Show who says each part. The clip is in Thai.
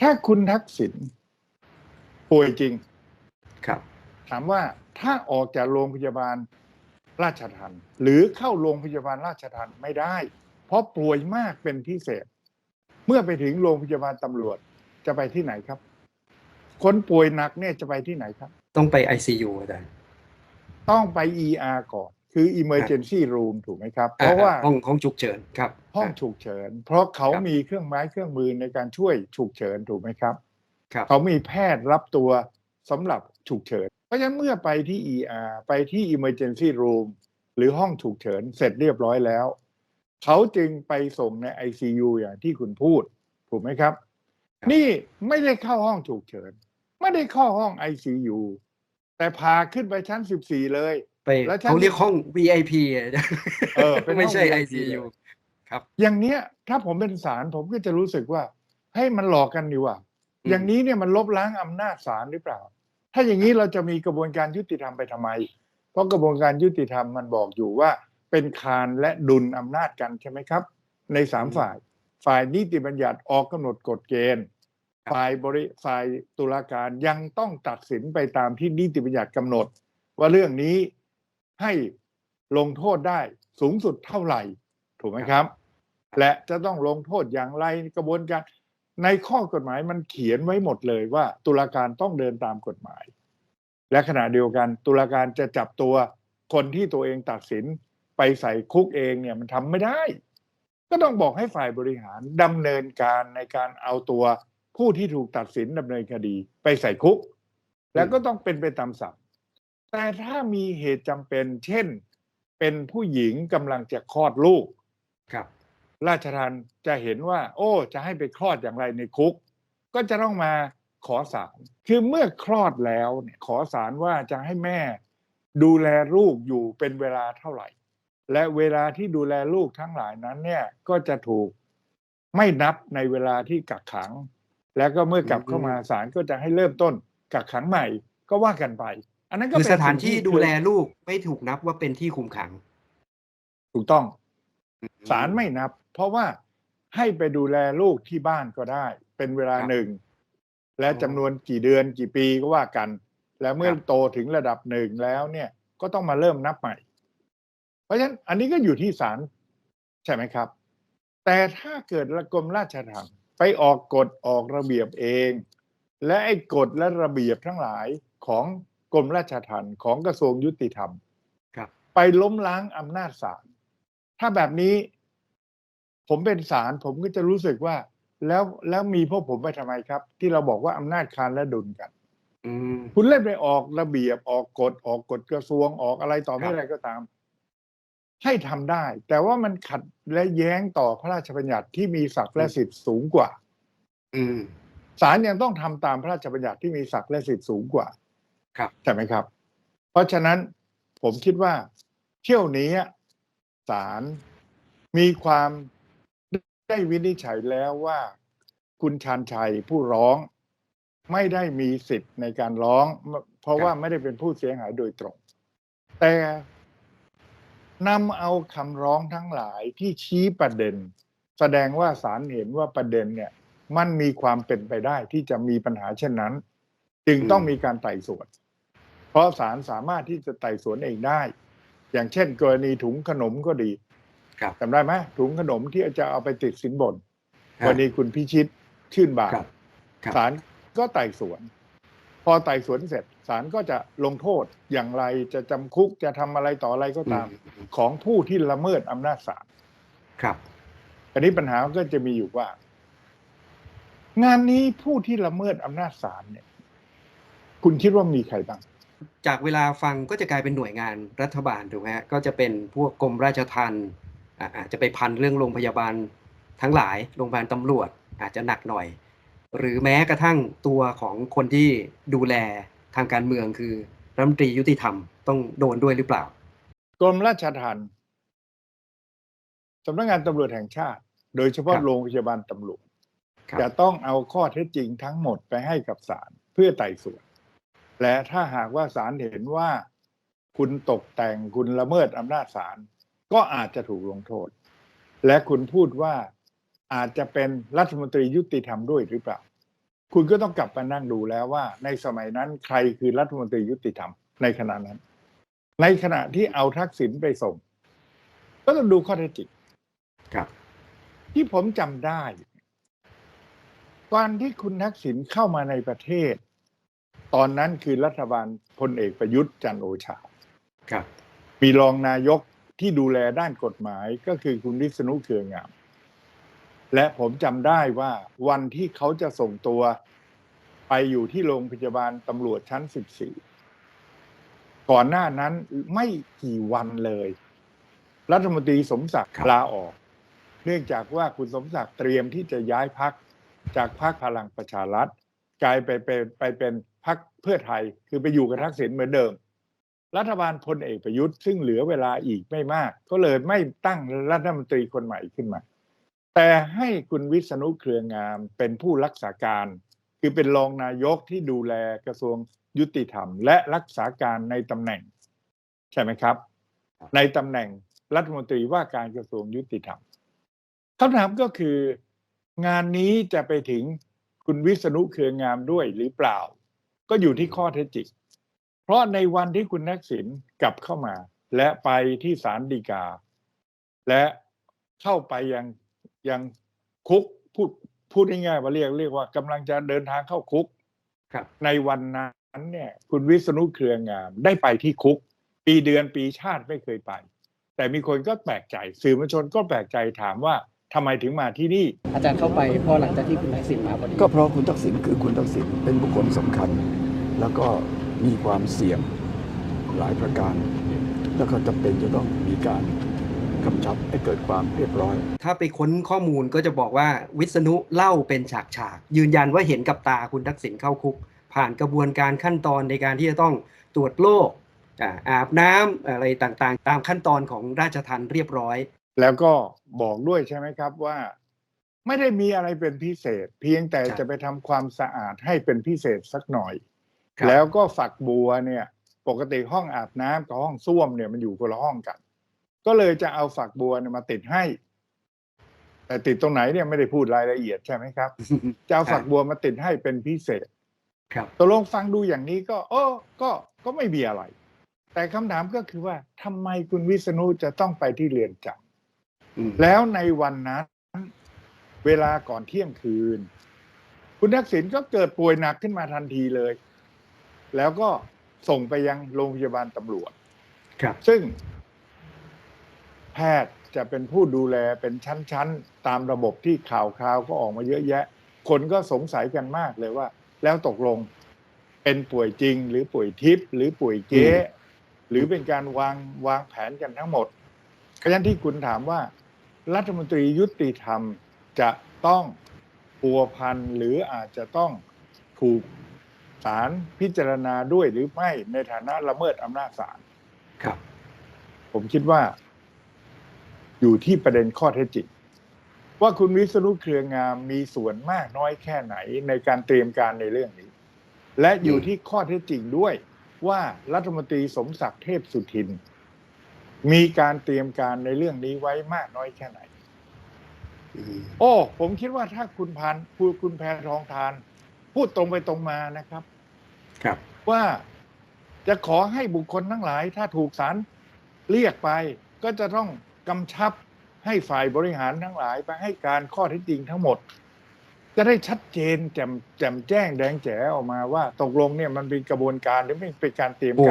Speaker 1: ถ้าคุณทักษิณป่วยจริง
Speaker 2: ครับ
Speaker 1: ถามว่าถ้าออกจากโรงพยาบาลราชทันหรือเข้าโรงพยาบาลราชทันไม่ได้ เพราะป่วยมากเป็นพิเศษ เมื่อไปถึงโรงพยาบาลตำรวจจะไปที่ไหนครับ คนป่วยหนักเนี่ยจะไปที่ไหนครับ
Speaker 2: ต้องไป ICU อาจารย์
Speaker 1: ต้องไป ER ก่อน คือ Emergency Room ถูกไหมครับ เพราะ
Speaker 2: อ่
Speaker 1: ว่า
Speaker 2: ห้องห้องฉุกเฉินครับ
Speaker 1: ห้องฉุกเฉิน เพราะเขา
Speaker 2: ครับ
Speaker 1: มีเครื่องไม้เครื่องมือในการช่วยฉุกเฉินถูกไหมครับ
Speaker 2: ครับ
Speaker 1: เขามีแพทย์รับตัวสำหรับฉุกเฉิน เพราะฉะนั้นเมื่อไปที่ ER ไปที่ Emergency Room หรือห้องฉุกเฉินเสร็จเรียบร้อยแล้ว เขาจึงไปส่งใน ICU อย่างที่คุณพูด ถูกไหมครับ
Speaker 2: ครับ
Speaker 1: นี่ไม่ได้เข้าห้องฉุกเฉิน ไม่ได้เข้าห้อง ICU แต่พาขึ้นไปชั้น 14 เลย
Speaker 2: ไป
Speaker 1: แล้วฉัน
Speaker 2: เขาเรียกห้อง VIP อะอาจารย์
Speaker 1: เออเป็นห้อง
Speaker 2: ไม่ใช่
Speaker 1: VIP
Speaker 2: ICU ครับ
Speaker 1: อย่างเนี้ยถ้าผมเป็นศาลผมก็จะรู้สึกว่าให้ยมันหลอกกันดีว่า
Speaker 2: อืม
Speaker 1: อย่างนี้เนี่ยมันลบล้างอำนาจศาลหรือเปล่า ถ้าอย่างนี้เราจะมีกระบวนการยุติธรรมไปทำไม เพราะกระบวนการยุติธรรมมันบอกอยู่ว่า เป็นคานและดุลอำนาจกันใช่ไหมครับ ในสามฝ่าย ฝ่ายนิติบัญญัติออกกำหนดกฎเกณฑ์ ฝ่ายบริฝ่ายตุลาการยังต้องตัดสินไปตามที่นิติบัญญัติกำหนด ว่าเรื่องนี้ ให้ลงโทษได้สูงสุดเท่าไหร่ ถูกไหมครับ และจะต้องลงโทษอย่างไรกระบวนการ ในข้อกฎหมายมันเขียนไว้หมดเลยว่า ตุลาการต้องเดินตามกฎหมาย และขณะเดียวกันตุลาการจะจับตัวคนที่ตัวเองตัดสินไปใส่คุกเองเนี่ยมันทำไม่ได้ ก็ต้องบอกให้ฝ่ายบริหารดำเนินการในการเอาตัวผู้ที่ถูกตัดสินดำเนินคดีไปใส่คุก แล้วก็ต้องเป็นไปตามศัพท์ แต่ถ้ามีเหตุจำเป็น เช่น เป็นผู้หญิงกำลังจะคลอดลูก
Speaker 2: ครับ
Speaker 1: ราชทันจะเห็นว่า โอ้ จะให้ไปคลอดอย่างไรในคุก ก็จะต้องมาขอศาลคือเมื่อคลอดแล้วเนี่ยขอศาลว่าจะให้แม่ ดูแลลูกอยู่เป็นเวลาเท่าไหร่ และเวลาที่ดูแลลูกทั้งหลายนั้นเนี่ยก็จะถูกไม่นับในเวลาที่กักขัง แล้วก็เมื่อกลับเข้ามาศาลก็จะให้เริ่มต้นกักขังใหม่ก็ว่ากันไป อันนั้นก็
Speaker 2: คือ
Speaker 1: เป็
Speaker 2: สถาน
Speaker 1: สิ่ง
Speaker 2: ที่ดูแลลูกไม่ถูกนับว่าเป็นที่คุมขัง
Speaker 1: ถูกต้องศาลไม่นับ เพราะว่าให้ไปดูแลลูกที่บ้านก็ได้ เป็นเวลา
Speaker 2: ครับ
Speaker 1: หนึ่ง และ
Speaker 2: อ๋อ
Speaker 1: จำนวนกี่เดือนกี่ปีก็ว่ากัน แล้วเมื่อ
Speaker 2: ครับ
Speaker 1: โตถึงระดับหนึ่งแล้วเนี่ยก็ต้องมาเริ่มนับใหม่ เพราะฉะนั้นอันนี้ก็อยู่ที่ศาลใช่ไหมครับ แต่ถ้าเกิดกรมราชทัณฑ์ไปออกกฎออกระเบียบเอง และไอ้กฎและระเบียบทั้งหลายของ กรมราชทัณฑ์ของกระทรวงยุติธรรม
Speaker 2: ครับ
Speaker 1: ไปล้มล้างอำนาจศาลถ้าแบบนี้ ผมเป็นศาลผมก็จะรู้สึกว่า แล้วแล้วมีพวกผมไปทำไมครับ ที่เราบอกว่าอำนาจคานและดุลกัน
Speaker 2: อืม
Speaker 1: คุณเล่นไปออกระเบียบออกกฎออกกฎกระทรวงออกอะไรต่อไม่
Speaker 2: ครับ
Speaker 1: อะไรก็ตาม ให้ทำได้ แต่ว่ามันขัดและแย้งต่อพระราชบัญญัติที่มีศักดิ์และสิทธิ์สูงกว่า
Speaker 2: อืม
Speaker 1: ศาลยังต้องทำตามพระราชบัญญัติที่มีศักดิ์และสิทธิ์สูงกว่า
Speaker 2: ครับ
Speaker 1: ใช่ไหมครับ เพราะฉะนั้นผมคิดว่าเที่ยวนี้ศาลมีความได้วินิจฉัยแล้วว่าคุณชาญชัยผู้ร้องไม่ได้มีสิทธิ์ในการร้อง เพราะว่าไม่ได้เป็นผู้เสียหายโดยตรง แต่นำเอาคำร้องทั้งหลายที่ชี้ประเด็น แสดงว่าศาลเห็นว่าประเด็นเนี่ย มันมีความเป็นไปได้ที่จะมีปัญหาเช่นนั้น จึงต้องมีการไต่สวน เพราะศาลสามารถที่จะไต่สวนเองได้ อย่างเช่น กรณีถุงขนมก็ดี
Speaker 2: ครับ
Speaker 1: จำได้ไหมถุงขนมที่จะเอาไปติดสินบน
Speaker 2: ครับ
Speaker 1: กรณีคุณพิชิตชื่นบาน
Speaker 2: ครับครับ
Speaker 1: ศาลก็ไต่สวน พอไต่สวนเสร็จศาลก็จะลงโทษอย่างไรจะจำคุกจะทำอะไรต่ออะไรก็ตาม
Speaker 2: อืม
Speaker 1: ของผู้ที่ละเมิดอำนาจศาล
Speaker 2: ครับ
Speaker 1: อันนี้ปัญหาก็จะมีอยู่ว่า งานนี้ผู้ที่ละเมิดอำนาจศาลเนี่ย คุณคิดว่ามีใครบ้าง
Speaker 2: จากเวลาฟังก็จะกลายเป็นหน่วยงานรัฐบาลถูกไหมฮะก็จะเป็นพวกกรมราชทัณฑ์อะอาจจะไปพันเรื่องโรงพยาบาลทั้งหลายโรงพยาบาลตำรวจอาจจะหนักหน่อย หรือแม้กระทั่งตัวของคนที่ดูแลทางการเมืองคือรัฐมนตรียุติธรรมต้องโดนด้วยหรือเปล่า
Speaker 1: กรมราชทัณฑ์สำนักงานตำรวจแห่งชาติ โดยเฉพาะ
Speaker 2: ครับ
Speaker 1: โรงพยาบาลตำรวจ
Speaker 2: ครับ
Speaker 1: จะต้องเอาข้อเท็จจริงทั้งหมดไปให้กับศาลเพื่อไต่สวน และถ้าหากว่าศาลเห็นว่า คุณตกแต่งคุณละเมิดอำนาจศาลก็อาจจะถูกลงโทษ และคุณพูดว่าอาจจะเป็นรัฐมนตรียุติธรรมด้วยหรือเปล่า คุณก็ต้องกลับมานั่งดูแล้วว่า ในสมัยนั้นใครคือรัฐมนตรียุติธรรมในขณะนั้น ในขณะที่เอาทักษิณไปส่ง ก็ต้องดูข้อเท็จจริง
Speaker 2: ครับ
Speaker 1: ที่ผมจำได้ตอนที่คุณทักษิณเข้ามาในประเทศ ตอนนั้นคือรัฐบาลพลเอกประยุทธ์จันทร์โอชา
Speaker 2: ครับ
Speaker 1: มีรองนายกที่ดูแลด้านกฎหมายก็คือคุณวิษณุเครืองาม และผมจำได้ว่าวันที่เขาจะส่งตัวไปอยู่ที่โรงพยาบาลตำรวจชั้น 14 ก่อนหน้านั้นไม่กี่วันเลย รัฐมนตรีสมศักดิ์
Speaker 2: ครับ
Speaker 1: ลาออก เนื่องจากว่าคุณสมศักดิ์เตรียมที่จะย้ายพักจากพักพลังประชารัฐกลายไปเป็นไปเป็น พักเพื่อไทยคือไปอยู่กับทักษิณเหมือนเดิม รัฐบาลพลเอกประยุทธ์ซึ่งเหลือเวลาอีกไม่มาก ก็เลยไม่ตั้งรัฐมนตรีคนใหม่ขึ้นมา แต่ให้คุณวิษณุเครืองามเป็นผู้รักษาการ คือเป็นรองนายกที่ดูแลกระทรวงยุติธรรม และรักษาการในตำแหน่ง ใช่ไหมครับ ในตำแหน่งรัฐมนตรีว่าการกระทรวงยุติธรรมคำถามก็คืองานนี้จะไปถึงคุณวิษณุเครืองามด้วยหรือเปล่า ก็อยู่ที่ข้อเท็จจริงเพราะในวันที่คุณทักษิณกลับเข้ามา และไปที่ศาลฎีกา และเข้าไปยังยังคุกพูดพูดง่ายๆว่าเรียกเรียกว่ากำลังจะเดินทางเข้าคุก
Speaker 2: ครับ
Speaker 1: ในวันนั้นเนี่ย คุณวิษณุเครืองามได้ไปที่คุก ปีเดือนปีชาติไม่เคยไป แต่มีคนก็แปลกใจ สื่อมวลชนก็แปลกใจถามว่าทำไมถึงมาที่นี่
Speaker 3: อาจารย์เข้าไปเพราะหลังจากที่คุณทักษิณมาพอดี
Speaker 4: ก็เพราะคุณทักษิณคือคุณทักษิณเป็นบุคคลสำคัญ แล้วก็มีความเสี่ยงหลายประการ แล้วก็จำเป็นจะต้องมีการกำชับให้เกิดความเรียบร้อย
Speaker 2: ถ้าไปค้นข้อมูลก็จะบอกว่าวิษณุเล่าเป็นฉากๆยืนยันว่าเห็นกับตาคุณทักษิณเข้าคุก ผ่านกระบวนการขั้นตอนในการที่จะต้องตรวจโรคอ่าอาบน้ำอะไรต่างๆ ตามขั้นตอนของราชทัณฑ์เรียบร้อย
Speaker 1: แล้วก็บอกด้วยใช่ไหมครับว่า ไม่ได้มีอะไรเป็นพิเศษ เพียงแต่
Speaker 2: ครับ
Speaker 1: จะไปทำความสะอาดให้เป็นพิเศษสักหน่อย
Speaker 2: ครับ
Speaker 1: แล้วก็ฝักบัวเนี่ย ปกติห้องอาบน้ำกับห้องส้วมเนี่ยมันอยู่คนละห้องกัน ก็เลยจะเอาฝักบัวเนี่ยมาติดให้ แต่ติดตรงไหนเนี่ยไม่ได้พูดรายละเอียดใช่ไหมครับจะเอาฝักบัวมาติดให้เป็นพิเศษ
Speaker 2: ครับ
Speaker 1: ตกลงฟังดูอย่างนี้ก็เออก็ก็ไม่มีอะไร แต่คำถามก็คือว่าทำไมคุณวิษณุจะต้องไปที่เรือนจำ
Speaker 2: อืม
Speaker 1: แล้วในวันนั้น เวลาก่อนเที่ยงคืน คุณทักษิณก็เกิดป่วยหนักขึ้นมาทันทีเลย แล้วก็ส่งไปยังโรงพยาบาลตำรวจ
Speaker 2: ครับ
Speaker 1: ซึ่ง แพทย์จะเป็นผู้ดูแลเป็นชั้นๆ ตามระบบที่ข่าวคราวก็ออกมาเยอะแยะ คนก็สงสัยกันมากเลยว่า แล้วตกลงเป็นป่วยจริง หรือป่วยทิพย์หรือป่วยเก๊หรือเป็นการวางวางแผนกันทั้งหมดเพราะฉะนั้นที่คุณถามว่า รัฐมนตรียุติธรรมจะต้องปัวพันหรืออาจจะต้องถูก ศาลพิจารณาด้วยหรือไม่ในฐานะละเมิดอำนาจศาล
Speaker 2: ครับ
Speaker 1: ผมคิดว่า อยู่ที่ประเด็นข้อเท็จจริงว่าคุณวิษณุเครืองามมีส่วนมากน้อยแค่ไหนในการเตรียมการในเรื่องนี้ และอยู่ที่ข้อเท็จจริงด้วยว่ารัฐมนตรีสมศักดิ์เทพสุทิน มีการเตรียมการในเรื่องนี้ไว้มากน้อยแค่ไหน
Speaker 2: อืม
Speaker 1: โอ้ ผมคิดว่าถ้าคุณพันพูดคุณแพทองทาน พูดตรงไปตรงมานะครับ
Speaker 2: ครับ
Speaker 1: ว่าจะขอให้บุคคลทั้งหลาย ถ้าถูกศาลเรียกไป ก็จะต้องกำชับให้ฝ่ายบริหารทั้งหลายไปให้การข้อเท็จจริงทั้งหมด จะได้ชัดเจนแจ่มแจ่มแจ้งแดงแจ๋ออกมาว่าตกลงเนี่ยมันเป็นกระบวนการหรือไม่เป็นการเตรียม
Speaker 2: โอ้
Speaker 1: การ